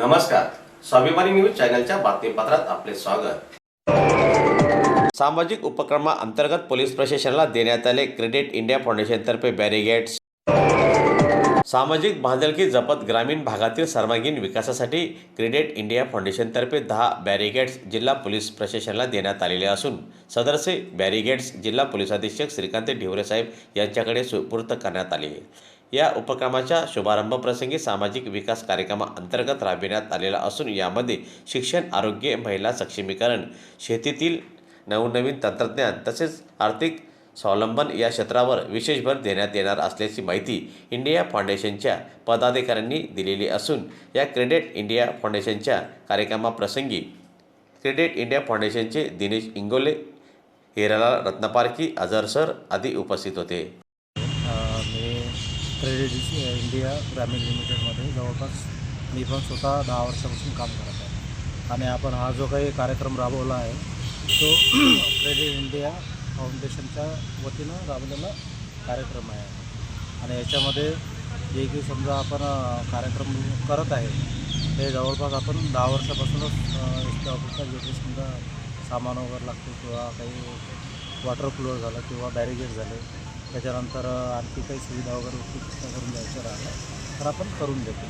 नमस्कार. स्वाभिमानी न्यूज चॅनलच्या बातमीपत्रात आपले स्वागत. सामाजिक उपक्रमाअंतर्गत पोलीस प्रशासनाला देण्यात आले क्रेडिट इंडिया फाउंडेशनतर्फे बॅरिगेट्स. सामाजिक बांधलकी जपत ग्रामीण भागातील सर्वांगीण विकासासाठी क्रेडिट इंडिया फाउंडेशनतर्फे दहा बॅरिगेट्स जिल्हा पोलीस प्रशासनाला देण्यात आलेले असून सदरचे बॅरिगेट्स जिल्हा पोलीस अधीक्षक श्रीकांत ढिवरे साहेब यांच्याकडे सुपूर्त करण्यात आले. या उपक्रमाच्या शुभारंभप्रसंगी सामाजिक विकास कार्यक्रमाअंतर्गत राबविण्यात आलेला असून यामध्ये शिक्षण आरोग्य महिला सक्षमीकरण शेतीतील नवनवीन तंत्रज्ञान तसेच आर्थिक स्वावलंबन या क्षेत्रावर विशेष भर देण्यात येणार असल्याची माहिती इंडिया फाउंडेशनच्या पदाधिकाऱ्यांनी दिलेली असून या क्रेडिट इंडिया फाउंडेशनच्या कार्यक्रमाप्रसंगी क्रेडिट इंडिया फाउंडेशनचे दिनेश इंगोले हिरालाल रत्नपारखी अजर सर आदी उपस्थित होते. क्रेडिट इंडिया ग्रामीण लिमिटेडमध्ये जवळपास मी पण स्वतः दहा वर्षापासून काम करत आहे. आणि आपण हा जो काही कार्यक्रम राबवला आहे तो क्रेडिट इंडिया फाउंडेशनच्या वतीनं राबवलेला कार्यक्रम आहे. आणि याच्यामध्ये जे की समजा आपण कार्यक्रम करत आहे ते जवळपास आपण दहा वर्षापासूनच एस टी ऑफिसला जे काही समजा सामान वगैरे लागतो किंवा काही वॉटर कूलर झालं किंवा बॅरिगेट झाले. त्याच्यानंतर आणखी काही सुविधा वगैरे उपलब्ध करून द्यायच्या राहिल्या तर आपण करून देतो.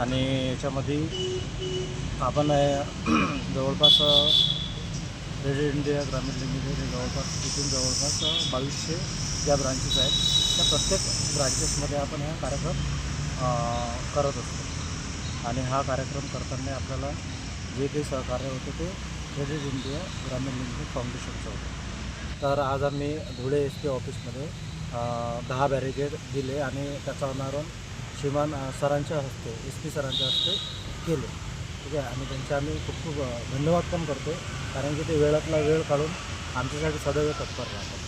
आणि याच्यामध्ये आपण जवळपास रेडिओ इंडिया ग्रामीण लिमिटेड हे जवळपास तिथून जवळपास बावीसशे ज्या ब्रांचेस आहेत त्या प्रत्येक ब्रांचेसमध्ये आपण हा कार्यक्रम करत असतो. आणि हा कार्यक्रम करताना आपल्याला जे काही सहकार्य होतं ते क्रेडिट इंडिया ग्रामीण लिमिटेड फाउंडेशनचं होतं. तर आज आम्ही धुळे एस पी ऑफिसमध्ये दहा बॅरिगेड दिले आणि त्याचा अनावरण श्रीमान सरांच्या हस्ते एस पी सरांच्या हस्ते केले. ठीक आहे? आणि त्यांचे आम्ही खूप खूप धन्यवाद पण करतो कारण की ते वेळातला वेळ काढून आमच्यासाठी सदैव तत्पर राहतात.